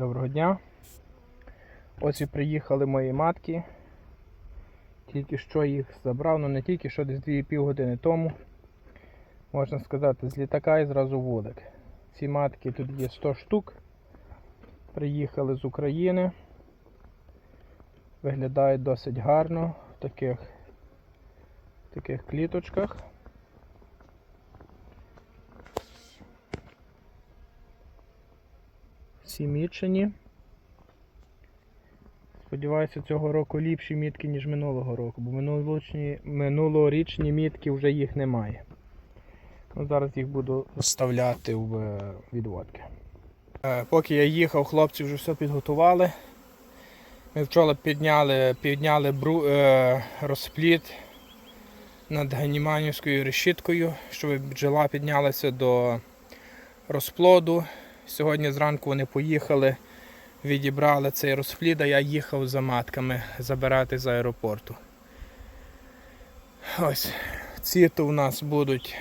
Доброго дня. Ось і приїхали мої матки. Тільки що їх забрав, ну не тільки що десь 2,5 години тому. Можна сказати, з літака і зразу вулик. Ці матки тут є 100 штук. Приїхали з України. Виглядають досить гарно в таких, в таких кліточках. Всі мічені. Сподіваюся, цього року ліпші мітки, ніж минулого року, бо минулорічні, мітки вже їх немає. Ну, зараз їх буду вставляти в е, відводки. Е, Поки я їхав, хлопці вже все підготували. Ми вчора підняли, підняли бру, е, розпліт над ганіманівською решіткою, щоб бджола піднялася до розплоду. Сьогодні зранку вони поїхали, відібрали цей розплід, а я їхав за матками забирати з аеропорту. Ось, ці то у нас будуть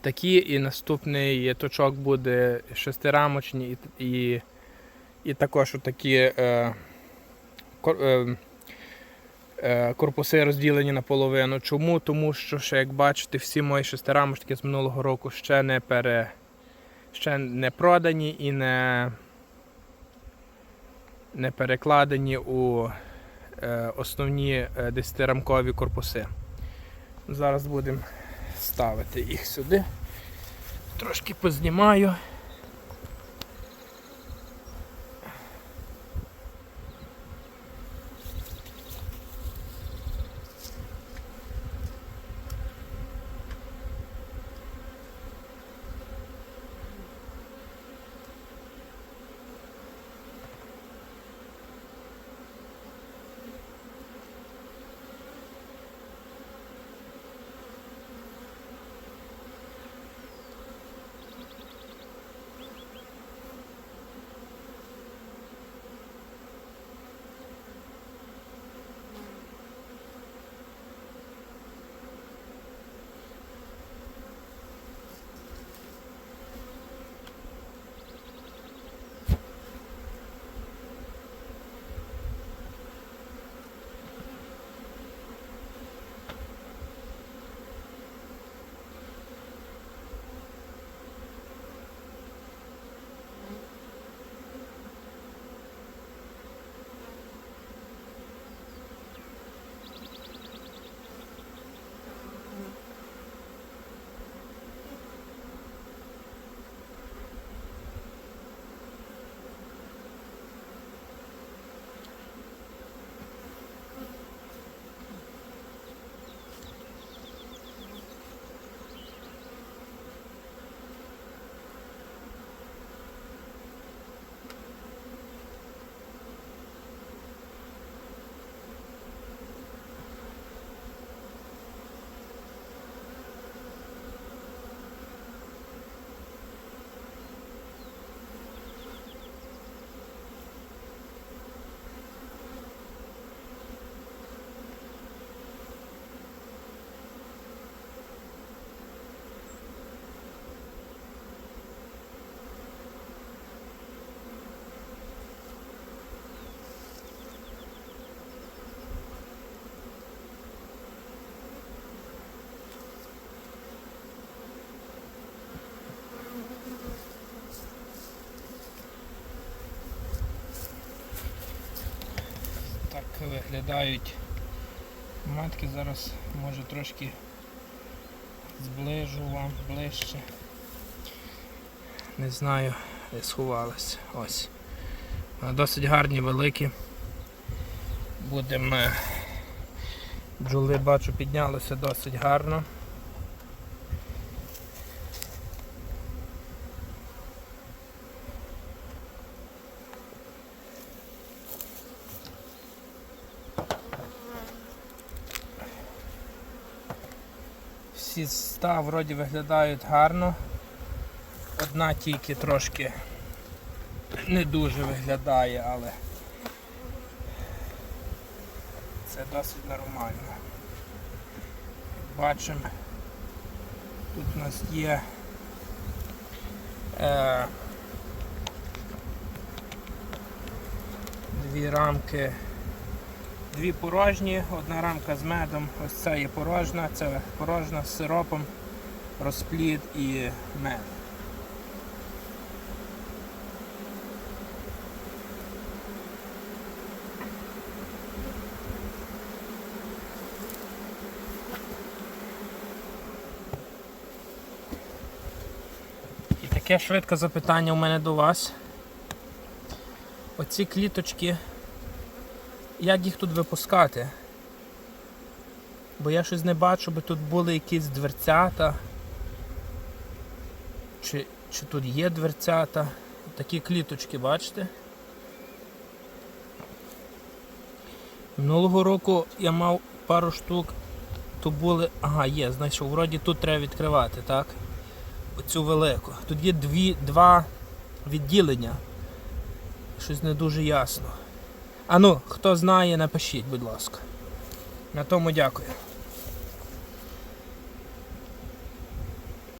такі, і наступний точок буде шестирамочні і, і, і також такі е, е, е, корпуси розділені наполовину. Чому? Тому що, ще, як бачите, всі мої шестирамочки з минулого року ще не пере ще не продані і не, не перекладені у е, основні е, 10-рамкові корпуси. Зараз будемо ставити їх сюди. Трошки познімаю. Так виглядають матки. Зараз може трошки зближу вам ближче. Не знаю, де сховалась. Ось. Досить гарні, великі. Будемо. Бджоли бачу піднялися досить гарно. Всі ста вроді виглядають гарно. Одна тільки трошки не дуже виглядає, але це досить нормально. Бачимо, тут у нас є е, дві рамки. Дві порожні, одна рамка з медом. Ось ця є порожна, це порожна з сиропом, розплід і мед. Таке швидке запитання у мене до вас. Оці кліточки, як їх тут випускати? Бо я щось не бачу, би тут були якісь дверцята. Чи, чи тут є дверцята? Такі кліточки, бачите? Минулого року я мав пару штук, то були. Ага, є, знайшов. Вроді тут треба відкривати, так? Оцю велику. Тут є дві, два відділення. Щось не дуже ясно. А ну, хто знає, напишіть, будь ласка. На тому дякую.